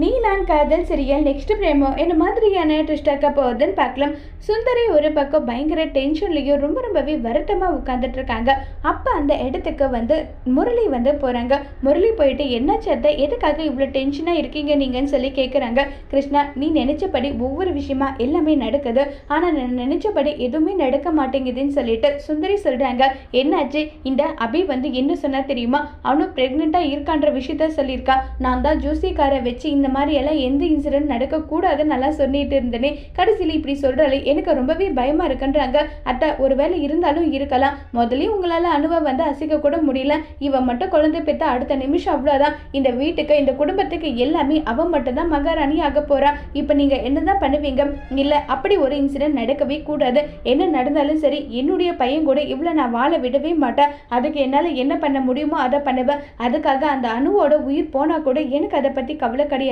நீ நான் காதல் சீரியல் நெக்ஸ்ட் பிரேமோ? என்ன மாதிரியான ட்விஸ்டாக்க போகுதுன்னு பார்க்கலாம். சுந்தரி ஒரு பக்கம் பயங்கர டென்ஷன்லேயும் ரொம்ப ரொம்பவே வருத்தமாக உட்காந்துட்டு இருக்காங்க. அப்போ அந்த இடத்துக்கு வந்து முரளி வந்து போகிறாங்க முரளி போயிட்டு என்ன சத்த எதுக்காக இவ்வளோ டென்ஷனாக இருக்கீங்க நீங்கன்னு சொல்லி கேட்குறாங்க கிருஷ்ணா நீ நினச்சபடி ஒவ்வொரு விஷயமா எல்லாமே நடக்குது. ஆனால் நான் நினச்சபடி எதுவுமே நடக்க மாட்டேங்குதுன்னு சொல்லிட்டு சுந்தரி சொல்கிறாங்க என்னாச்சு? இந்த அபி வந்து என்ன சொன்னால் தெரியுமா? அவனும் ப்ரெக்னெண்ட்டாக இருக்கான்ற விஷயத்த சொல்லியிருக்கா. நான் தான் ஜூசிக்காரை வச்சு இந்த மாதிரி எல்லாம் எந்த இன்சிடென்ட் நடக்கக்கூடாதுன்னு நல்லா சொல்லிட்டு இருந்தேனே. கடைசியில் இப்படி சொல்கிறாளே எனக்கு ரொம்பவே பயமாக இருக்குன்றாங்க. அத்தை ஒருவேளை இருந்தாலும் இருக்கலாம். முதலையும் உங்களால் அணுவை வந்து அசைக்க கூட முடியல. இவன் மட்டும் குழந்தை பெற்ற அடுத்த நிமிஷம் அவ்வளோதான் இந்த வீட்டுக்கு இந்த குடும்பத்துக்கு எல்லாமே அவன் மட்டும்தான் மகாராணி ஆக போகிறான் இப்போ நீங்கள் என்னதான் பண்ணுவீங்க? இல்லை அப்படி ஒரு இன்சிடென்ட் நடக்கவே கூடாது. என்ன நடந்தாலும் சரி என்னுடைய பையன் கூட இவ்வளோ நான் வாழ விடவே மாட்டேன். அதுக்கு என்னால் என்ன பண்ண முடியுமோ அதை பண்ணுவேன். அதுக்காக அந்த அணுவோட உயிர் போனால் கூட எனக்கு அதை பற்றி கவலை கிடையாது.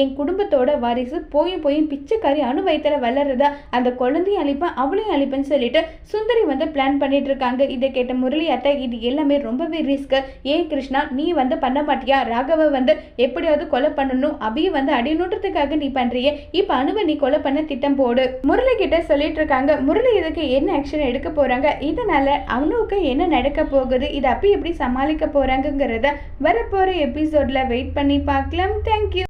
என் குடும்பத்தோட வாரிசு போயும் போய் பிச்சைக்காரி அணு வயிற்றுல வளருதா? அந்த குழந்தையும் அழிப்பேன் அவளையும் அழிப்பேன்னு சொல்லிட்டு சுந்தரி வந்து பிளான் பண்ணிட்டு இருக்காங்க. இதை கேட்ட முரளி அத்தை இது எல்லாமே ரொம்பவே ரிஸ்க் ஏன் கிருஷ்ணா நீ வந்து பண்ண மாட்டியா? ராகவ வந்து எப்படியாவது கொலை பண்ணணும். அபியை வந்து அடியணுன்றதுக்காக நீ பண்றியே. இப்போ அணுவை நீ கொலை பண்ண திட்டம் போடு. முரளி கிட்ட சொல்லிட்டு இருக்காங்க. முரளி இதுக்கு என்ன ஆக்ஷன் எடுக்க போறாங்க? இதனால அவனுக்கு என்ன நடக்க போகுது? இது அப்படி எப்படி சமாளிக்க போறாங்கங்கிறத வரப்போற எபிசோட்ல வெயிட் பண்ணி பார்க்கலாம். தேங்க்யூ